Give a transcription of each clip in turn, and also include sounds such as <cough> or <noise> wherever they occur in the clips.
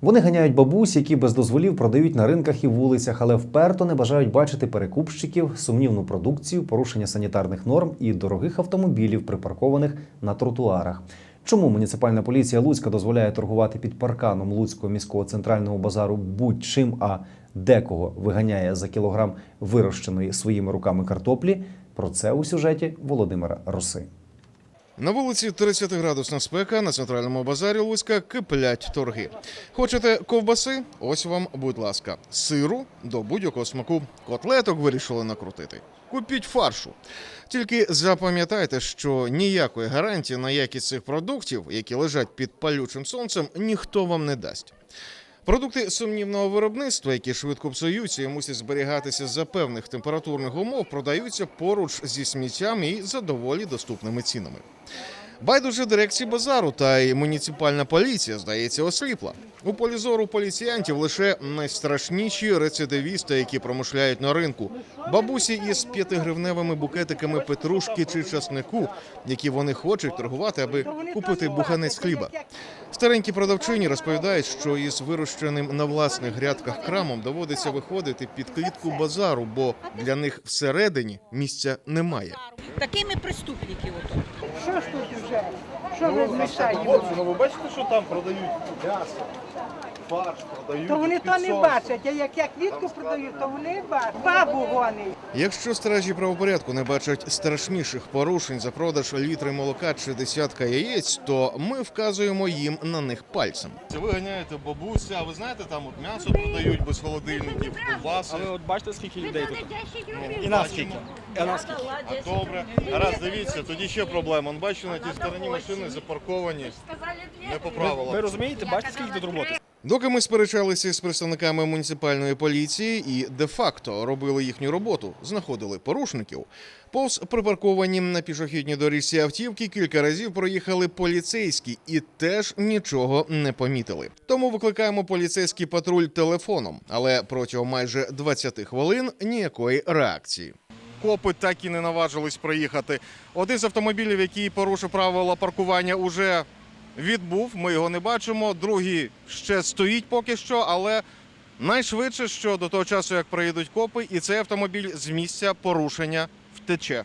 Вони ганяють бабусь, які без дозволів продають на ринках і вулицях, але вперто не бажають бачити перекупщиків, сумнівну продукцію, порушення санітарних норм і дорогих автомобілів, припаркованих на тротуарах. Чому муніципальна поліція Луцька дозволяє торгувати під парканом Луцького міського центрального базару будь-чим, а декого виганяє за кілограм вирощеної своїми руками картоплі? Про це у сюжеті Володимира Роси. На вулиці 30-градусна спека на центральному базарі Луцька киплять торги. Хочете ковбаси? Ось вам, будь ласка, сиру до будь-якого смаку. Котлеток вирішили накрутити. Купіть фаршу. Тільки запам'ятайте, що ніякої гарантії на якість цих продуктів, які лежать під палючим сонцем, ніхто вам не дасть. Продукти сумнівного виробництва, які швидко псуються і мусять зберігатися за певних температурних умов, продаються поруч зі сміттям і за доволі доступними цінами. Байдуже дирекції базару та й муніципальна поліція, здається, осліпла. У полі зору поліціянтів лише найстрашніші рецидивісти, які промишляють на ринку. Бабусі із п'ятигривневими букетиками петрушки чи часнику, які вони хочуть торгувати, аби купити буханець хліба. Старенькі продавчині розповідають, що із вирощеним на власних грядках крамом доводиться виходити під клітку базару, бо для них всередині місця немає. Такими преступники ото. Вже? Що ви змішаєте? Хлопці, ну ви бачите, що там продають м'ясо, фарш продають. То вони то не бачать, а як я квітку продаю, то вони бачать. Бабу гонить. Якщо стражі правопорядку не бачать страшніших порушень за продаж літри молока чи десятка яєць, то ми вказуємо їм на них пальцем. Ви ганяєте бабуся, а ви знаєте, там от м'ясо продають без холодильників, ковбаси. А ви от бачите, скільки людей тут? Ну, І нас скільки? І нас скільки? А добре. Гаразд, дивіться, тоді ще проблема. Он бачите, на тій стороні машини запарковані не по Ви розумієте, бачите, скільки тут роботи? Доки ми сперечалися з представниками муніципальної поліції і де-факто робили їхню роботу, знаходили порушників. Повз припарковані на пішохідній доріжці автівки кілька разів проїхали поліцейські і теж нічого не помітили. Тому викликаємо поліцейський патруль телефоном, але протягом майже 20 хвилин ніякої реакції. Копи так і не наважились проїхати. Один з автомобілів, який порушив правила паркування, уже відбув. Ми його не бачимо. Другий ще стоїть поки що, але найшвидше, що до того часу, як приїдуть копи, і цей автомобіль з місця порушення втече.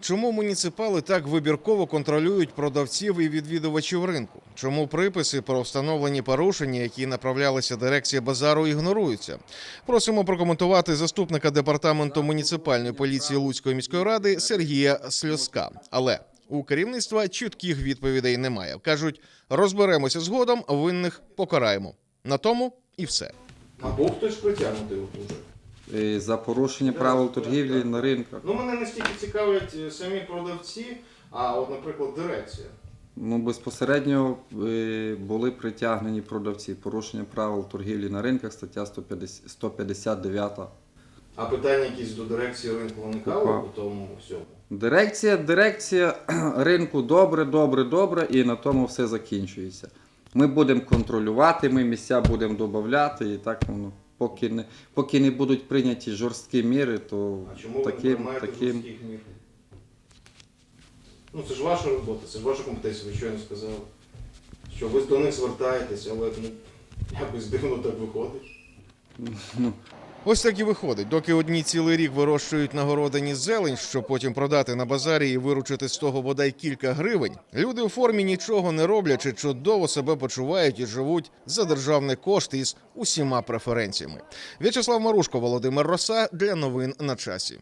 Чому муніципали так вибірково контролюють продавців і відвідувачів ринку? Чому приписи про встановлені порушення, які направлялися дирекції базару, ігноруються? Просимо прокоментувати заступника департаменту муніципальної поліції Луцької міської ради Сергія Сльоска. Але у керівництва чітких відповідей немає. кажуть, розберемося згодом, винних покараємо. На тому і все. А був хтось притягнутий уже. Е, за порушення правил торгівлі на ринках. Ну, мене не стільки цікавлять е, самі продавці, а от, наприклад, дирекція. Ну, безпосередньо е, були притягнені продавці. Порушення правил торгівлі на ринках, стаття 150, 159. А питання якісь до дирекції ринку виникало по тому всьому? Дирекція, дирекція <clears throat> ринку добре, добре, добре, і на тому все закінчується. Ми будемо контролювати, ми місця будемо додати, і так воно. Поки не, поки не будуть прийняті жорсткі міри, то А чому ви не таким, таким, жорстких мір? Ну, це ж ваша робота, це ж ваша компетенція, ви щойно сказали. Що ви до них звертаєтесь, але ну, якось дивно так виходить. Ось так і виходить. Доки одні цілий рік вирощують на городині зелень, щоб потім продати на базарі і виручити з того бодай кілька гривень. Люди у формі нічого не роблячи, чудово себе почувають і живуть за державний кошт із усіма преференціями. В'ячеслав Марушко, Володимир Роса для новин на часі.